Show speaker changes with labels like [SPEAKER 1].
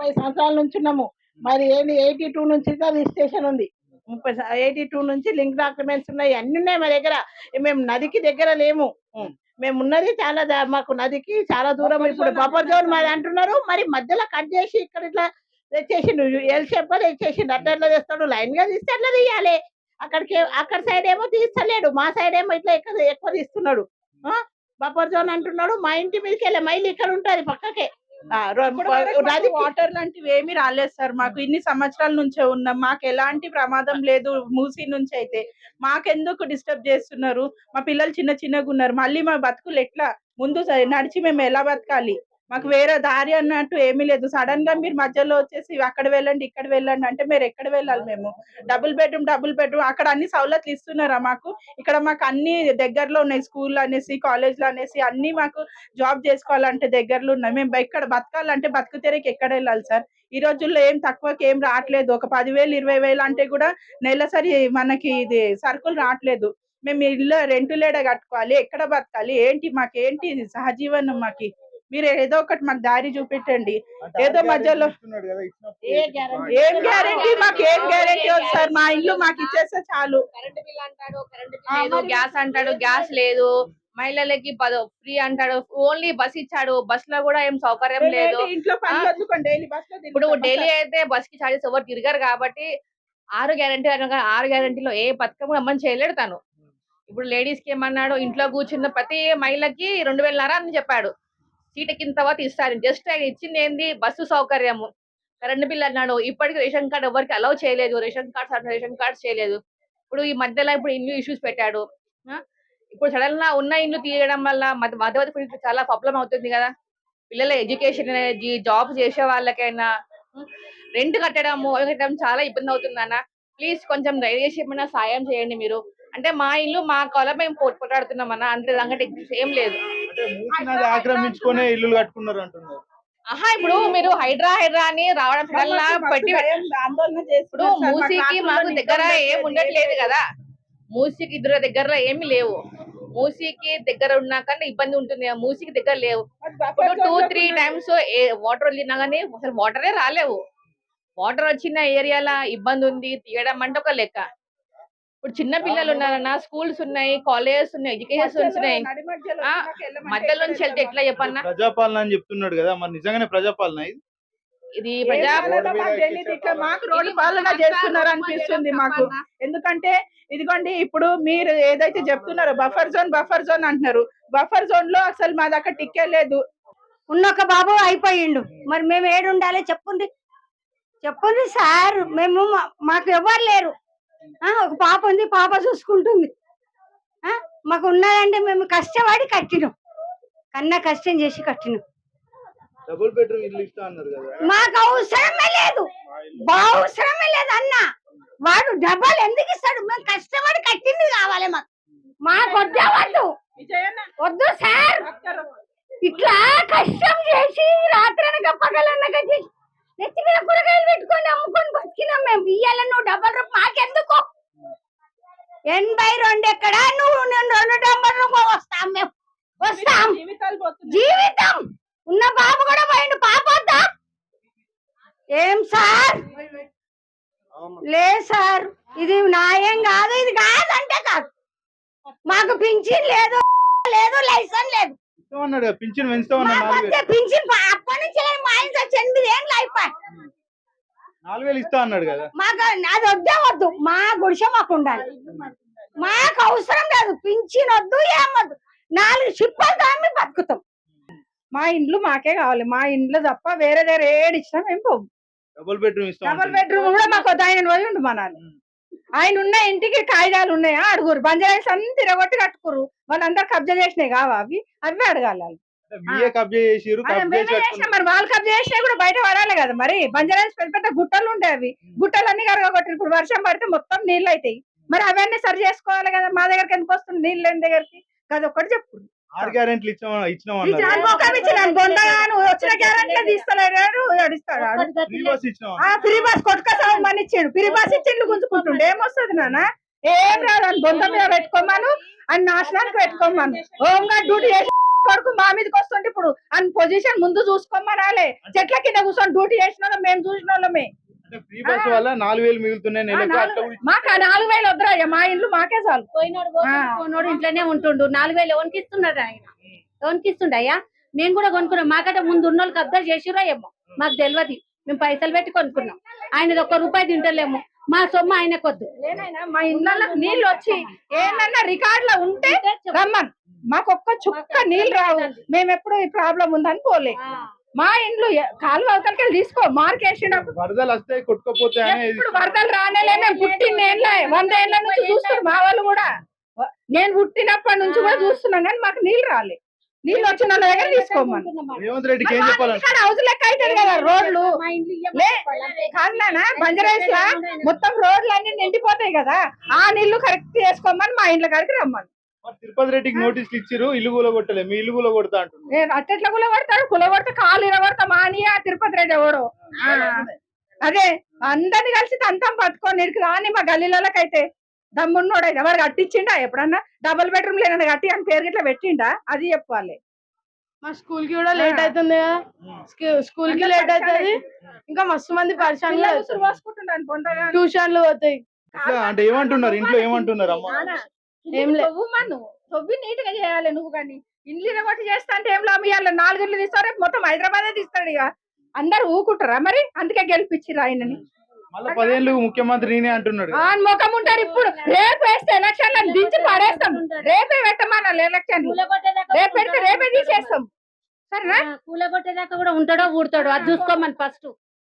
[SPEAKER 1] ముప్పై సంవత్సరాల నుంచి ఉన్నాము. మరి ఏంటి ఎయిటీ టూ నుంచి రిజిస్ట్రేషన్ ఉంది. ముప్పై ఎయిటీ టూ నుంచి లింక్ డాక్యుమెంట్స్ ఉన్నాయి. అన్ని ఉన్నాయి మా దగ్గర. మేము నదికి దగ్గర లేము. మేము ఉన్నది చాలా మాకు నదికి చాలా దూరం. ఇప్పుడు బఫర్ జోన్ మాది అంటున్నారు. మరి మధ్యలో కట్ చేసి ఇక్కడ ఇట్లా తెచ్చేసిండు ఎల్ షేప్ తెచ్చేసిండు అట్లా ఎట్లా తెస్తాడు లైన్గా తీస్తే అట్లా తీయాలి. అక్కడికి అక్కడ సైడ్ ఏమో తీస్తలేడు. మా సైడ్ ఏమో ఇట్లా ఎక్కువ ఎక్కువ తీస్తున్నాడు. బఫర్ జోన్ అంటున్నాడు. మా ఇంటి మీదకి వెళ్ళే మైలు ఇక్కడ ఉంటది పక్కకే.
[SPEAKER 2] వాటర్ లాంటివి ఏమీ రాలేదు సార్. మాకు ఇన్ని సంవత్సరాల నుంచే ఉన్నాం. మాకు ఎలాంటి ప్రమాదం లేదు మూసి నుంచి అయితే. మాకెందుకు డిస్టర్బ్ చేస్తున్నారు? మా పిల్లలు చిన్న చిన్నగా ఉన్నారు మళ్ళీ మా బతుకులు ఎట్లా? ముందు నడిచి మేము ఎలా బతకాలి? మాకు వేరే దారి అన్నట్టు ఏమీ లేదు. సడన్గా మీరు మధ్యలో వచ్చేసి అక్కడ వెళ్ళండి ఇక్కడ వెళ్ళండి అంటే మీరు ఎక్కడ వెళ్ళాలి మేము? డబుల్ బెడ్రూమ్ డబుల్ బెడ్రూమ్ అక్కడ అన్ని సవలతులు ఇస్తున్నారా మాకు? ఇక్కడ మాకు అన్ని దగ్గరలో ఉన్నాయి. స్కూల్ అనేసి కాలేజ్లు అనేసి అన్ని మాకు జాబ్ చేసుకోవాలంటే దగ్గరలో ఉన్నాయి. మేము ఇక్కడ బతకాలంటే బతుకుతెరకి ఎక్కడ వెళ్ళాలి సార్? ఈ రోజుల్లో ఏం తక్కువకి ఏం రావట్లేదు. ఒక పదివేలు ఇరవై వేలు అంటే కూడా నెలసరి మనకి ఇది సరుకులు రావట్లేదు. మేము ఇల్లు రెంటులేడ కట్టుకోవాలి. ఎక్కడ బతకాలి? ఏంటి మాకు ఏంటి సహజీవనం మాకి? మీరు ఏదో ఒకటి మాకు దారి చూపెట్టండి. ఏదో మధ్యలో
[SPEAKER 1] ఏ
[SPEAKER 2] గ్యారెంటీ మాకు ఏం గ్యారెంటీ సార్. మా ఇల్లు మాకు ఇచ్చేస్తే చాలు.
[SPEAKER 3] కరెంట్ బిల్ అంటాడు కరెంట్
[SPEAKER 2] ఆ,
[SPEAKER 3] బిల్ లేదు
[SPEAKER 2] మరి-
[SPEAKER 3] గ్యాస్ అంటాడు గ్యాస్ లేదు. మహిళలకి ఫ్రీ అంటాడు. ఓన్లీ బస్ ఇచ్చాడు. బస్లో కూడా ఏం సౌకర్యం లేదు.
[SPEAKER 2] డైలీ
[SPEAKER 3] ఇప్పుడు
[SPEAKER 2] సార్?
[SPEAKER 3] అయితే బస్కి చార్జెస్ ఎవరు తిరగరు కాబట్టి ఆరు గ్యారంటీ అనగా ఆరు గ్యారంటీలో ఏ పథకం అమ్మని చేయలేడు తను. ఇప్పుడు లేడీస్కి ఏమన్నాడు? ఇంట్లో కూర్చున్న ప్రతి మహిళకి రెండు వేలన్నర అని చెప్పాడు. సీట్ ఎక్కిన తర్వాత ఇస్తారు. జస్ట్ ఆయన ఇచ్చింది ఏంది బస్సు సౌకర్యము. కరెంట్ బిల్ అన్నాడు. ఇప్పటికి రేషన్ కార్డు ఎవరికి అలౌ చేయలేదు. రేషన్ కార్డ్స్ రేషన్ కార్డ్స్ చేయలేదు. ఇప్పుడు ఈ మధ్యలో ఇప్పుడు ఇల్లు ఇష్యూస్ పెట్టాడు. ఇప్పుడు సడన్గా ఉన్న ఇల్లు తీయడం వల్ల మధ్య మధ్యవర్తి చాలా ప్రాబ్లం అవుతుంది కదా. పిల్లల ఎడ్యుకేషన్ అనేది జాబ్ చేసే వాళ్ళకైనా రెంట్ కట్టడము కట్టడం చాలా ఇబ్బంది అవుతుంది అన్న ప్లీజ్ కొంచెం దయచేసి ఏమైనా సాయం చేయండి మీరు. అంటే మా ఇల్లు మా కాలం మేము పోటీ పోటాడుతున్నాం అన్న అంతే సంగతి ఏం లేదు.
[SPEAKER 4] అంటే మూసినది ఆక్రమించుకునే ఇల్లు కట్టుకున్నారు అంటున్నారు.
[SPEAKER 3] ఆహా ఇప్పుడు మీరు హైడ్రా హైడ్రా అని రావడం వల్ల పెట్టి ఇప్పుడు మూసీకి మాకు దగ్గర ఏం
[SPEAKER 2] ఉండట్లేదు,
[SPEAKER 3] కదా. మూసీకి ఇద్దరు దగ్గరలో ఏమి లేవు. మూసీకి దగ్గర ఉన్నా కానీ ఇబ్బంది ఉంటుంది. మూసీకి దగ్గర లేవు. ఇప్పుడు టూ త్రీ. టైమ్స్ వాటర్ వదిలినా కానీ అసలు వాటరే రాలేవు. వాటర్ వచ్చిన ఏరియాలో ఇబ్బంది ఉంది తీయడం అంటే ఒక లెక్క. ఇప్పుడు చిన్న పిల్లలు ఉన్నారన్న స్కూల్స్ ఉన్నాయి కాలేజెస్ ఉన్నాయి ఎడ్యుకేషన్స్ ఉన్నాయి.
[SPEAKER 2] మధ్యలో
[SPEAKER 3] నుంచి వెళ్తే ఎట్లా చెప్పన్నా?
[SPEAKER 4] ప్రజాపాలన అని చెప్తున్నాడు కదా మరి నిజంగానే ప్రజాపాలన ఇది?
[SPEAKER 3] ప్రజా
[SPEAKER 2] మాకు. రోడ్డు పాలన చేస్తున్నారు అనిపిస్తుంది మాకు. ఎందుకంటే ఇదిగోండి ఇప్పుడు మీరు ఏదైతే చెప్తున్నారో బఫర్ జోన్ బఫర్ జోన్ అంటున్నారు. బఫర్ జోన్లో అసలు మా దగ్గర టిక్కే లేదు.
[SPEAKER 5] ఉన్న ఒక బాబు అయిపోయిండు. మరి మేము ఏడు ఉండాలి చెప్పుండి చెప్పుండి సార్ మేము మాకు ఎవరు లేరు. ఒక పాప ఉంది పాప చూసుకుంటుంది. ఆ, మాకు ఉన్నదంటే మేము కష్టపడి కట్టినాం. కన్నా కష్టం చేసి కట్టినాం.
[SPEAKER 4] డబుల్ బెడ్రూమ్ ఇల్లు ఇస్తా అన్నారు కదా.
[SPEAKER 5] మాకు అవసరమే లేదు. అవసరమే లేదు అన్న. వాడు డబ్బులు ఎందుకు ఇస్తాడు? మేము కష్టపడి కట్టింది కావాలి మాకు. మాకు వద్దే వద్దు. వద్దు సార్. ఇట్లా కష్టం చేసి రాత్రనక పగలనక చేసి నెత్తి మీద కూరగాయలు పెట్టుకొని అమ్ముకొని బతికినాం మేము. ఇయ్యాల నువ్వు డబల్ రూపాయలు మాకెందుకు? ఎనభై రెండు ఎక్కడ? నువ్వు నేను రెండు డబల్ రూపాయలు వస్తాం మేము. వస్తాం. జీవితం. ఉన్న బాబు కూడా పోయిండు. పాప వద్దా? ఏం సార్? లే సార్. ఇది న్యాయం కాదు. ఇది కాదంటే కాదు. మాకు పింఛన్ లేదు లేదు లైసెన్స్ లేదు.
[SPEAKER 4] ఇస్తామన్నాడు కదా పింఛన్ పెంచుతామన్నాడు
[SPEAKER 5] మాకు
[SPEAKER 4] నాలుగు
[SPEAKER 5] వచ్చే
[SPEAKER 4] వేలు
[SPEAKER 5] పింఛన్ ప- అప్పటి నుంచి మా ఆయన చచ్చి ఎనిమిది ఏళ్ళు అయిపోయి
[SPEAKER 4] నాలుగు వేలు ఇస్తా అన్నాడు కదా.
[SPEAKER 5] మాకు అది వద్దే వద్దు మా గుడిసె మాకు ఉండాలి. మాకు అవసరం లేదు పింఛన్ వద్దు ఏమొద్దు నాలుగు చిప్పలు దాన్ని బతుకుతాం.
[SPEAKER 2] మా ఇండ్లు మాకే కావాలి మా ఇండ్లు తప్ప వేరే దగ్గర ఏడు ఇచ్చినా మేము పోము.
[SPEAKER 4] డబుల్ బెడ్రూమ్ ఇస్తాం
[SPEAKER 2] డబుల్. బెడ్రూమ్ కూడా మాకు ఆయన పోయి ఉండు మనాలి ఆయన ఉన్న ఇంటికి కాగితాలు ఉన్నాయా అడుగురు బంజారాస్ అన్ని తిరగొట్టి కట్టుకురు వాళ్ళందరూ కబ్జా చేసినాయి కావా అవి? అవి అడగాలి
[SPEAKER 4] మీరే
[SPEAKER 2] వాళ్ళు కబ్జా చేసినా కూడా బయట పడాలి కదా మరి. బంజారాస్ పెద్ద పెద్ద గుట్టలు ఉంటాయి అవి గుట్టలన్నీ కరగొట్టి ఇప్పుడు వర్షం పడితే మొత్తం నీళ్ళు అవుతాయి మరి అవన్నీ సరి చేసుకోవాలి కదా? మా దగ్గరికి ఎందుకు వస్తుంది నీళ్ళు లేని దగ్గరికి? అది ఒక్కటి చెప్పు
[SPEAKER 4] ఆరు గ్యారెంట్లు ఇచ్చామని
[SPEAKER 2] ఈ
[SPEAKER 4] ఇచ్చినామన్నారు
[SPEAKER 2] జాన్ మొఖం ఇచ్చినాను బొందగా నువ్వు వచ్చిన గ్యారెంటీ తీస్తలేడు అడిస్తాడు ఆడు.
[SPEAKER 4] ఫ్రీ బస్ ఇచ్చినాం
[SPEAKER 2] ఆ ఫ్రీ బస్ కొట్టుకోసామని మని ఇచ్చాడు. ఫ్రీ బస్ ఇచ్చి ఇల్లు గుంజుకుంటుండే. ఏమొస్తుంది నాన్న? ఏం రాదు. అని బొంద మీద పెట్టుకోమను. అని నాశనానికి పెట్టుకోమను. హోమ్ గార్డ్ డ్యూటీ చేసి
[SPEAKER 6] కొడుకు మా మీదకి వస్తుంటే ఇప్పుడు అని పొజిషన్ ముందు చూసుకోమనాలే. చెట్ల కింద కూర్చొని డ్యూటీ చేసిన వాళ్ళం మేము చూసిన వాళ్ళమే.
[SPEAKER 4] ఫ్రీ బస్ వల్ల నాలుగు వేలు మిగులుతున్నాయి నెలకు
[SPEAKER 6] మాకు ఆ నాలుగు వేలు వద్దురా మా ఇల్లు మాకే చాలు.
[SPEAKER 7] పోయినోడు ఇంట్లోనే ఉంటుండు. నాలుగు వేలు ఎవరికి ఇస్తున్నాడు ఆయన? అయ్యా మేము కూడా కొనుక్కున్నాం. మాకంటే ముందు ఉన్న వాళ్ళకి అబ్జర్వ్ చేసిరో ఏమో మాకు తెలియదు మేము పైసలు పెట్టి కొనుక్కున్నాం. ఆయనది ఒక్క రూపాయి తింటలేము. మా సొమ్ము ఆయనకొద్దు.
[SPEAKER 6] ఏనైనా మా ఇళ్ళకి నీళ్ళు వచ్చి ఏమన్నా రికార్డులో ఉంటే రమ్మన్. మాకు ఒక్క చుక్క నీళ్ళు రావు. మేము ఎప్పుడు ఈ ప్రాబ్లం ఉందని పోలే. మా ఇండ్లు కాలువ అవతలకి తీసుకో మార్క్ వేసినప్పుడు
[SPEAKER 4] వరదలు వస్తాయి
[SPEAKER 6] ఎప్పుడు వరదలు రానేలే మేము పుట్టిన ఏళ్ళ వంద ఏళ్ళ నుంచి చూస్తున్నారు మా వాళ్ళు కూడా. నేను పుట్టినప్పటి నుంచి కూడా చూస్తున్నాను కానీ మాకు నీళ్ళు రాలే. నీళ్ళు వచ్చిన వాళ్ళ దగ్గర తీసుకోమని.
[SPEAKER 4] రేవంత్ రెడ్డికి ఏం
[SPEAKER 6] హౌస్ లెక్క అవుతుంది కదా రోడ్లు.
[SPEAKER 7] మా ఇంట్లో
[SPEAKER 6] లే కాదునా బంజరేస్ మొత్తం రోడ్లు అన్ని నిండిపోతాయి కదా. ఆ నీళ్ళు కరెక్ట్ చేసుకోమని మా ఇంట్లో కాడికి రమ్మని.
[SPEAKER 4] తిరుపతి రెడ్డికి నోటీసులు ఇచ్చిరు ఇల్లు కూడా కొట్టలే మీ ఇల్లు కూడా కొడతా అంటున్నారు.
[SPEAKER 6] నేను అట్టెట్లా కులబడతాడు కులబడితే కాలు ఇరబడతా మాని ఆ తిరుపతి రెడ్డి ఎవడు ఆ, అదే అందరిని కలిసి తంతం పట్టుకొని ఇడికి రాని మా గల్లీలకైతే దమ్మున్నోడు అయితే ఎవరు కట్టించిండా? ఎప్పుడన్నా డబుల్ బెడ్రూమ్ లేనని కట్టి అని పేరు గిట్లా పెట్టిండా? అది చెప్పాలి.
[SPEAKER 8] మా స్కూల్కి కూడా లేట్ అవుతుంది కదా. స్కూ- స్కూల్కి లేట్ అవుతుంది ఇంకా మస్తు మంది పరిశాన్
[SPEAKER 6] పిల్లలు ఉసురు పోసుకుంటున్నాను పొందగా
[SPEAKER 8] ట్యూషన్లు పోతాయి.
[SPEAKER 4] అంటే ఏమంటున్నారు? ఇంట్లో ఏమంటున్నారు అమ్మ?
[SPEAKER 8] ఏం
[SPEAKER 6] నువ్వు తవ్వి నీట్గా చేయాలి నువ్వు కానీ. ఇండ్లు ఇరగొట్టి చేస్తా అంటే ఏం లాభం? ఇవ్వాలి నాలుగు తీస్తావు రేపు మొత్తం హైదరాబాదే తీస్తాడు ఇక. అందరు ఊకుంటారా మరి? అందుకే గెలిపించిర్రు ఆయనని.
[SPEAKER 4] పదేళ్ళు ముఖ్యమంత్రి నేనే అంటున్నాడు
[SPEAKER 6] ఆ ముఖం ఉంటాడు ఇప్పుడు. రేపు వేస్తే ఎలక్షన్ దించి పడేస్తాం రేపే పెట్టమన్నారు ఎలక్షన్ రేపు పెడితే రేపే తీసేస్తాం. సరేనా?
[SPEAKER 7] కూలగొట్టేదాకా కూడా ఉంటాడో ఊడతాడో అది చూసుకోమని ఫస్ట్.